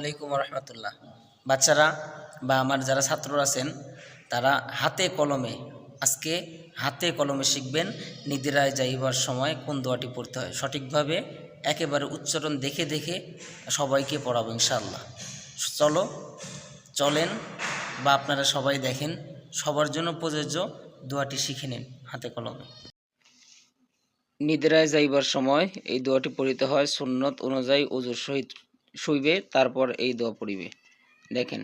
আলাইকুম রহমতুল্লাহ বাচ্চারা বা আমার যারা ছাত্ররা আছেন, তারা হাতে কলমে, আজকে হাতে কলমে শিখবেন নিদিরায় যাইবার সময় কোন দোয়াটি পড়তে হয়। সঠিকভাবে একেবারে উচ্চারণ দেখে দেখে সবাইকে পড়াবো ইনশাআল্লাহ। চলো, চলেন বা আপনারা সবাই দেখেন, সবার জন্য প্রযোজ্য দোয়াটি শিখে নিন হাতে কলমে। নিদ্রায় যাইবার সময় এই দোয়াটি পড়িতে হয় সুন্নত অনুযায়ী ওজুর সহিত। শুইবে, তারপর এই দোয়া পড়িবে। দেখেন,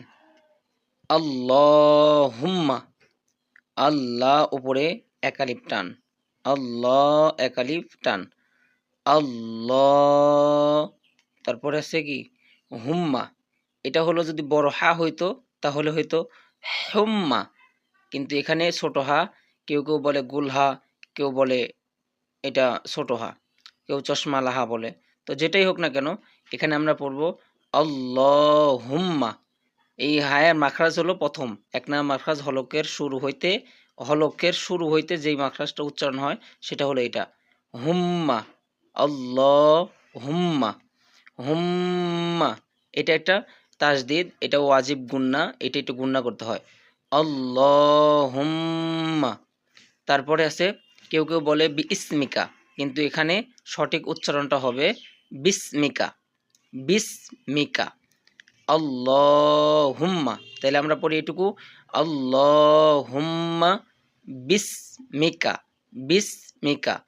আল্লাহুম্মা, আল্লাহ উপরে একালিপ টান, আল্লাহ একালিপ টান, আল্লাহ, তারপরে আছে কি? হুম্মা, এটা হলো যদি বড় হা হইতো, তাহলে হয়তো হুম্মা, কিন্তু এখানে ছোট হা, কেউ কেউ বলে গুলহা কেউ বলে এটা ছোট হা, কেউ চশমা লাহা বলে। তো যেটাই হোক না কেন, এখানে আমরা পড়ব আল্লাহ হুম্মা এই হায়ার মাখরাজ হলো প্রথম। এক নম্বর মাখরাজ হলকের শুরু হইতে, হলকের শুরু হইতে যেই মাখরাজটা উচ্চারণ হয়, সেটা হলো এটা। হুম্মা আল্লাহ হুম্মা হুম্মা এটা একটা তাজদিদ, এটা ওয়াজিব গুন্না, এটা একটু গুন্না করতে হয়। আল্লাহ হুম্মা তারপরে আছে, কেউ কেউ বলে বি বিস্মিকা কিন্তু এখানে সঠিক উচ্চারণটা হবে বিস্মিকা বিস্মিকা। আল্লাহুম্মা। তাহলে আমরা পড়ি এটুকু, আল্লাহুম্মা বিস্মিকা বিস্মিকা।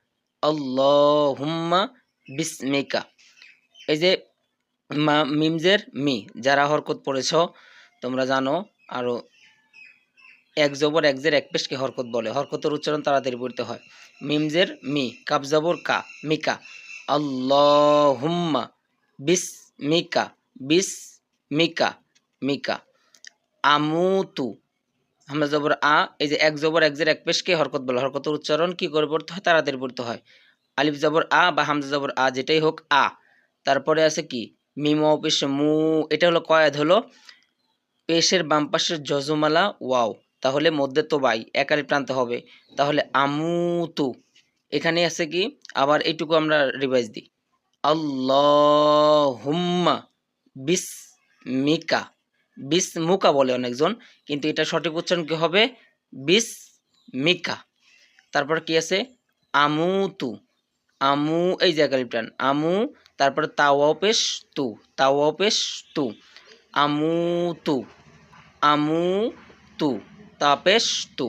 আল্লাহুম্মা বিস্মিকা। এই যে মা, মিমজের মি, যারা হরকত পড়েছ, তোমরা জানো আরও এক জবর এক জের এক পেশকে হরকত বলে। হরকতের উচ্চারণ তাড়াতাড়ি পড়তে হয়। মিমজের মি কাপ জবর কা, মিকা। আল্লাহুম্মা বিস মিকা বিস মিকা। আমুতু। আমরা জবর আ, এই যে এক জবর, এক জের, এক পেশকে হরকত বলে। হরকতের উচ্চারণ কি করে পড়তে হয়? তাড়াতাড়ি পড়তে হয়। আলিফ জবর আ বা হামজা জবর আ, যেটাই হোক আ। তারপরে আছে কি? মিম, পেশ, মু, এটা হলো কয়েদ হলো পেশের বাম পাশের যজমালা, ওয়াও। তাহলে মধ্যে তো বাই একালি টানতে হবে। তাহলে আমুতু। এখানে আছে কি? আবার এইটুকু আমরা রিভাইজ দিই। আল্লাহুম্মা বিস মিকা বলে অনেকজন, কিন্তু এটা সঠিক উচ্চারণ কি হবে? বিস মিকা তারপর কি আছে? আমুতু। আমু, এই যে একালি টান। আমু, তারপরে তাওয়াও পেশ তু তাওয়াও পেশ তু আমুতু। আমু তু তাপেশ তু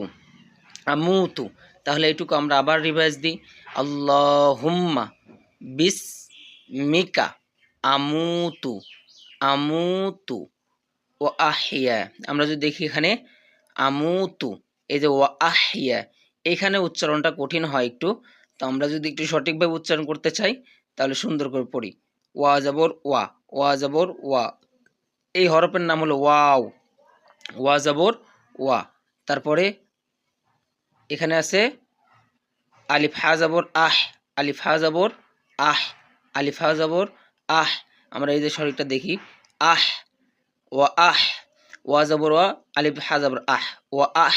আমুতু। তাহলে এইটুকু আমরা আবার রিভাইজ দিই। আল্লাহুম্মা বিস মিকা আমুতু আমুতু ও আহিয়া আমরা যদি দেখি এখানে, আমুতু, এই যে ও আহিয়া এখানে উচ্চারণটা কঠিন হয় একটু। তো আমরা যদি একটু সঠিকভাবে উচ্চারণ করতে চাই, তাহলে সুন্দর করে পড়ি। ওয়া যাবর ওয়া ওয়া যাবর ওয়া। এই হরফের নাম হলো ওয়াও। ওয়া যাবর ওয়া। তারপরে এখানে আছে আলিফ হা যাবর আহ, আলিফ হা যাবর আহ, আলিফ হা যাবর আহ। আমরা এই যে শরীরটা দেখি, আহ, ওয়া আহ, ওয়া জবর ওয়া, আলিফ হা যাবর আহ, ওয়া আহ,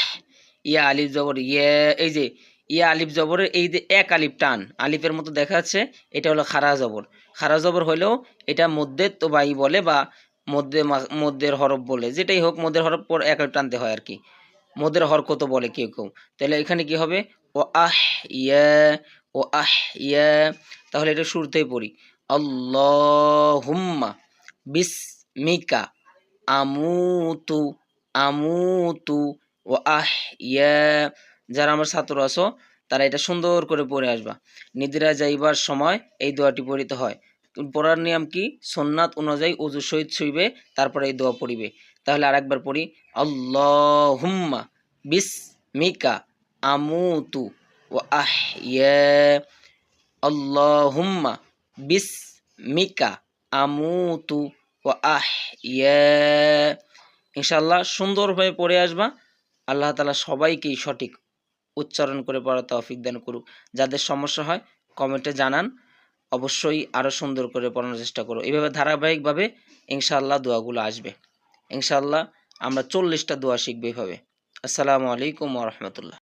ইয়া আলিফ জবর ইয়ে এই যে, ইয়া আলিফ জবরের এই যে এক আলিফ টান, আলিফের মতো দেখা যাচ্ছে, এটা হলো খারা জবর। খারা জবর হলেও এটা মধ্যে তো বাই বলে বা মধ্যে মধ্যের হরফ বলে, যেটাই হোক মধ্যের হরফ পর এক আলিফ টানতে হয় আর কি। মধ্যের হরকত বলে কেউ কেউ। তাহলে এখানে কি হবে? ও আহ ইয়া, ও আহ ইয়া। তাহলে এটা শুরুতেই পড়ি। আল্লাহুম্মা বিসমিকা আমুতু আমুতু, ও আহ ইয়া। যারা আমার ছাত্র আছো, তারা এটা সুন্দর করে পড়ে আসবা। নিদ্রা যাইবার সময় এই দোয়াটি পড়িতে হয়। পড়ার নিয়ম কি? সোননাথ অনুযায়ী উজু সহিত শুইবে, তারপরে এই দোয়া পড়িবে। তাহলে আরেকবার পড়ি। আল্লাহুম্মা বিস মিকা আমুতু ও আহিয়া আল্লাহুম্মা বিস মিকা আমুতু ও আহিয়া ইনশাল্লাহ সুন্দরভাবে পড়ে আসবা। আল্লাহ তালা সবাইকেই সঠিক উচ্চারণ করে পড়া তৌফিক দান করুক। যাদের সমস্যা হয়, কমেন্টে জানান। অবশ্যই আরও সুন্দর করে পড়ানোর চেষ্টা করো। এইভাবে ধারাবাহিকভাবে ইনশাআল্লাহ দোয়াগুলো আসবে। ইনশাআল্লাহ আমরা চল্লিশটা দোয়া শিখব এভাবে। আসসালামু আলাইকুম রহমতুল্লাহ।